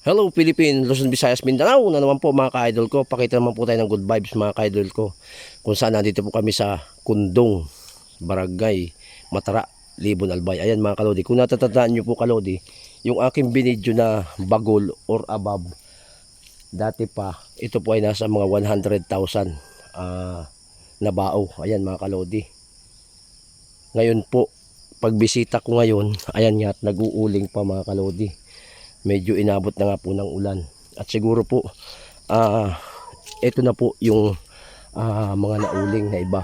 Hello Philippine, Luzon, Visayas, Mindanao na naman po mga ka-idol ko. Pakita naman po tayo ng good vibes mga ka-idol ko. Kung saan nandito po kami sa Kundong, Barangay, Matara, Libon, Albay. Ayan mga kalodi. Kung natatandaan nyo po kalodi, yung aking binidyo na bagol or above, dati pa, ito po ay nasa mga 100,000 ah, na bao. Ayan mga kalodi. Ngayon po, pagbisita ko ngayon, ayan nga, at nag-uuling pa mga kalodi medyo inabot na nga po ng ulan. At siguro po, ah ito na po yung ah, mga nauling na iba.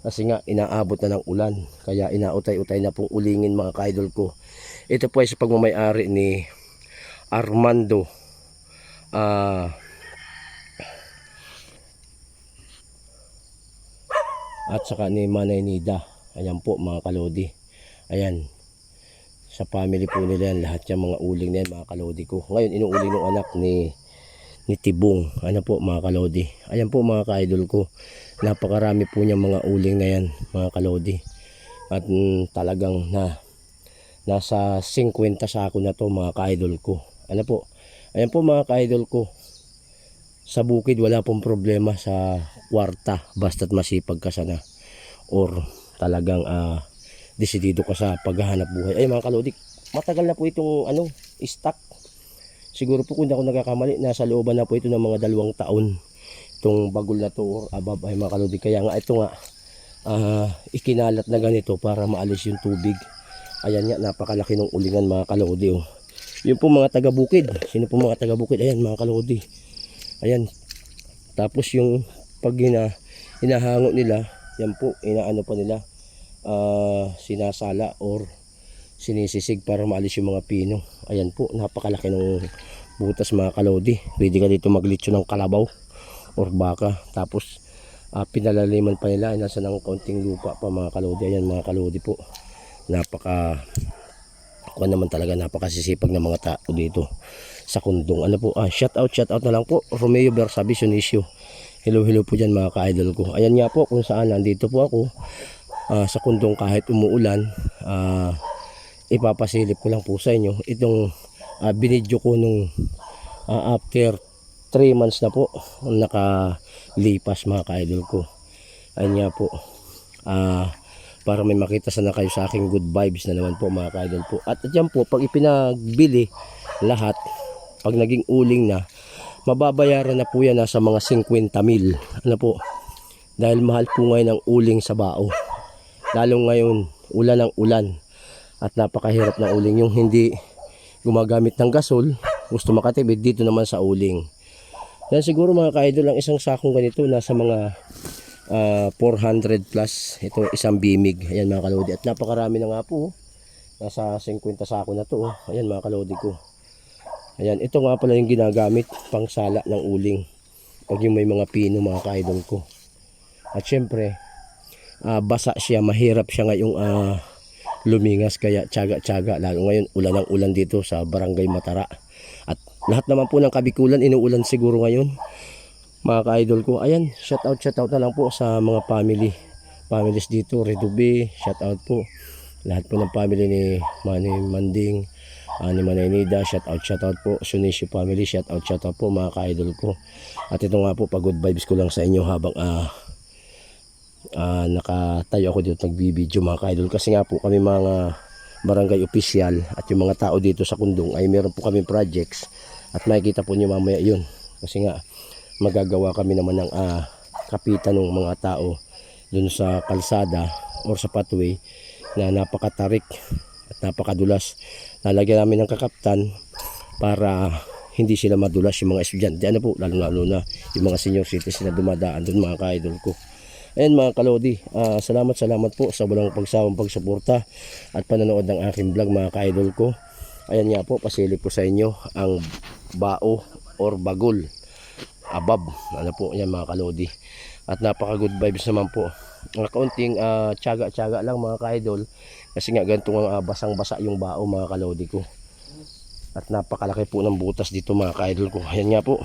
Kasi nga, inaabot na ng ulan. Kaya inautay-utay na pong ulingin mga kaidol ko. Ito po ay sa pagmamayari ni Armando ah at saka ni Manay Nida. Ayan po mga kalodi. Ayan, sa family po nila yan, lahat yung mga uling na yan, mga kalodi ko. Ngayon, inuuling ng anak ni ni Tibong. Ano po mga kalodi. Ayan po mga ka-idol ko. Napakarami po niyang mga uling na yan, mga kalodi. At mm, talagang na nasa 50 sako na to mga ka-idol ko. Ano po? Ayan po mga ka-idol ko. Sa bukid wala pong problema sa kwarta basta't masipag ka sana or talagang ah desidido ka sa paghahanap buhay. Ay mga kalodik, matagal na po itong ano, stock. Siguro po kung hindi ako nagkakamali, nasa looban na po ito ng mga dalawang taon. Itong bagol na to above ay mga kalodik. Kaya nga ito nga, ah, ikinalat na ganito para maalis yung tubig. Ayan nga, napakalaki ng ulingan mga kalodi. Oh. Yun po mga taga-bukid. Sino po mga taga-bukid? Ayan mga kalodi. Ayan. Tapos yung pag hina, hinahango nila, yan po, inaano pa nila, ah, sinasala or sinisisig para maalis yung mga pino. Ayan po, napakalaki ng butas mga kalodi. Pwede ka dito maglitso ng kalabaw or baka. Tapos ah, pinalaliman pa nila. Nasa ng kaunting lupa pa mga kalodi. Ayan mga kalodi po. Napaka ako naman talaga napakasisipag ng mga tao dito sa kundong. Ano po, ah, shout out, shout out na lang po. Romeo Bersabi Sunisio. Hello, hello po dyan mga ka-idol ko. Ayan nga po kung saan nandito po ako ah, sa kundong kahit umuulan. Ah, ipapasilip ko lang po sa inyo itong ah, binidyo ko nung ah, after 3 months na po nakalipas mga ka-idol ko. Ayan nga po. Ah, para may makita sana kayo sa aking good vibes na naman po mga ka-idol po. At yan po, pag ipinagbili lahat, pag naging uling na, mababayaran na po yan nasa mga 50 mil. Ano po? Dahil mahal po ngayon ang uling sa bao. Lalo ngayon, ulan ng ulan. At napakahirap ng uling. Yung hindi gumagamit ng gasol, gusto makatipid dito naman sa uling. Yan siguro mga ka-idol, ang isang sakong ganito nasa mga ah, 400 plus. Ito isang bimig. Ayan mga kalodi. At napakarami na nga po. oh. Nasa 50 sako na to. oh. Ayan mga kalodi ko. Ayan, ito nga pala yung ginagamit pang sala ng uling. Pag yung may mga pino mga ka-idol ko. At syempre, ah, basa siya, mahirap siya ngayong ah, lumingas kaya tsaga-tsaga. Lalo ngayon, ulan ang ulan dito sa Barangay Matara. At lahat naman po ng kabikulan, inuulan siguro ngayon. Mga ka-idol ko, ayan, shout out, shout out na lang po sa mga family. Families dito, Redubi, shout out po. Lahat po ng family ni Manny Manding, ah, ni Manay Nida, shout out, shout out po. Sunisio family, shout out, shout out po mga ka-idol ko. At ito nga po, pag good vibes ko lang sa inyo habang ah, ah, nakatayo ako dito nagbibideo mga ka-idol. Kasi nga po kami mga barangay official at yung mga tao dito sa Kundong ay meron po kami projects at makikita po niyo mamaya yun. Kasi nga magagawa kami naman ng ah, kapitan ng mga tao dun sa kalsada or sa pathway na napakatarik at napakadulas. Lalagyan namin ng kakaptan para hindi sila madulas yung mga estudyante. Ano po, lalo lalo na yung mga senior citizen na dumadaan dun mga ka-idol ko. Ayan mga kalodi, ah, salamat salamat po sa walang pagsawang pagsuporta at panonood ng aking vlog mga ka-idol ko. Ayan nga po, pasilip ko sa inyo ang bao or bagol abab. Ano po yan mga kalodi. At napaka good vibes naman po. Ang kaunting ah, tiyaga-tiyaga lang mga ka-idol. Kasi nga ganito nga ah, basang-basa yung bao mga kalodi ko. At napakalaki po ng butas dito mga ka-idol ko. Ayan nga po.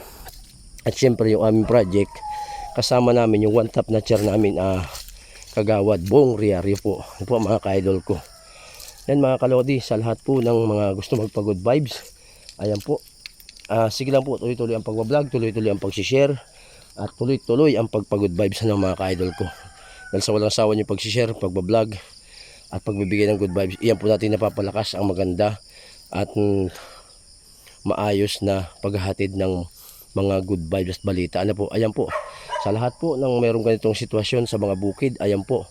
At syempre yung aming project, kasama namin yung one top na chair namin ah, kagawad, buong Riario po. Ano po mga ka-idol ko. Yan mga kalodi, sa lahat po ng mga gusto magpa good vibes. Ayan po, ah, sige lang po, tuloy-tuloy ang pagbablog, tuloy-tuloy ang pag-share, at tuloy-tuloy ang pagpagod vibes ng mga ka-idol ko. Dahil sa walang sawa yung pag-share, pagbablog, at pagbibigay ng good vibes, iyan po natin napapalakas ang maganda at mm, maayos na paghahatid ng mga good vibes balita. Ano po, ayan po. Sa lahat po ng mayroong ganitong sitwasyon sa mga bukid, ayan po.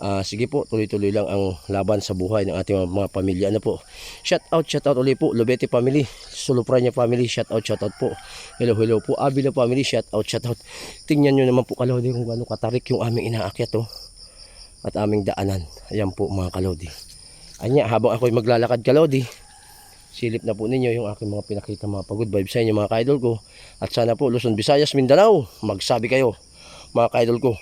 Ah, sige po, tuloy-tuloy lang ang laban sa buhay ng ating mga, pamilya. Ano po? Shout out, shout out ulit po. Lubete family, Sulupranya family, shout out, shout out po. Hello, hello po. Abila family, shout out, shout out. Tingnan nyo naman po kalodi kung gaano katarik yung aming inaakyat oh. At aming daanan. Ayan po mga kalodi. Anya, habang ako'y maglalakad kalodi, silip na po ninyo yung aking mga pinakita mga pagod vibes sa inyo mga ka-idol ko. At sana po Luzon, Visayas, Mindanao, magsabi kayo mga ka-idol ko.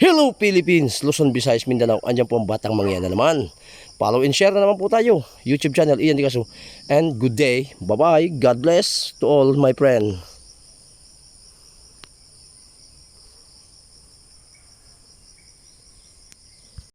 Hello Philippines, Luzon, Visayas, Mindanao. Andiyan po ang Batang Mangyan na naman. Follow and share na naman po tayo. YouTube channel, Ian Di Caso. And good day. Bye-bye. God bless to all my friend.